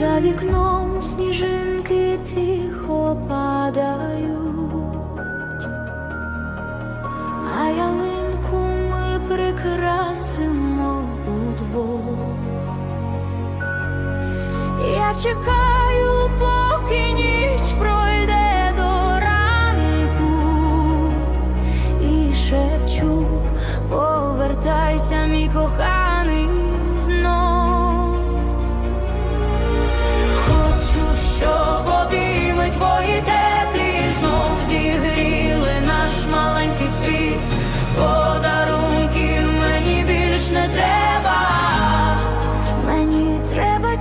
За вікном сніжинки тихо падають, а ялинку ми прикрасимо удвох. Я чекаю, поки ніч пройде до ранку. І шепчу, повертайся, мій коханий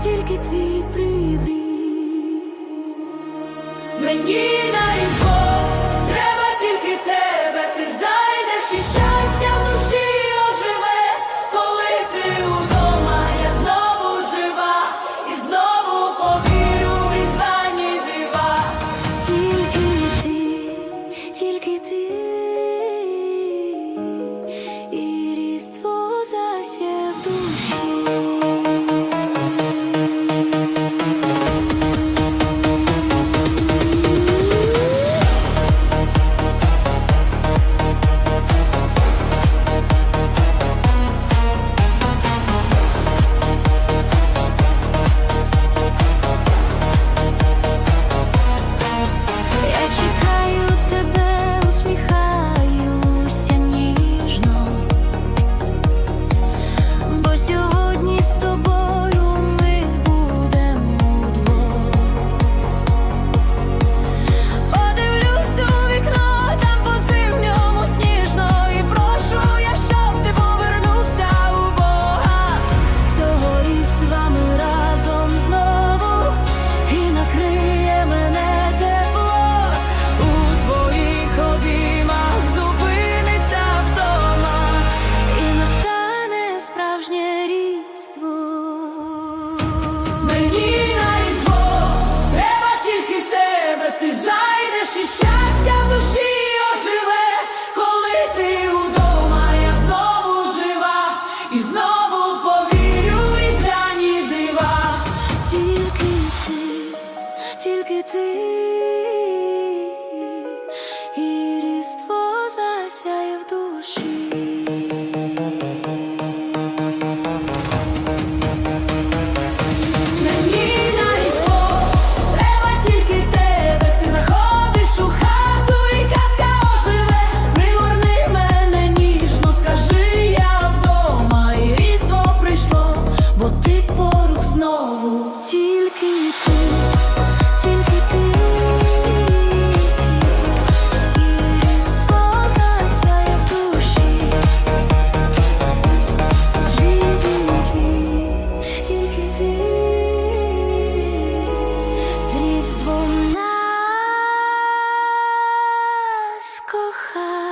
тільки твій прибрід. Мені на go kocha.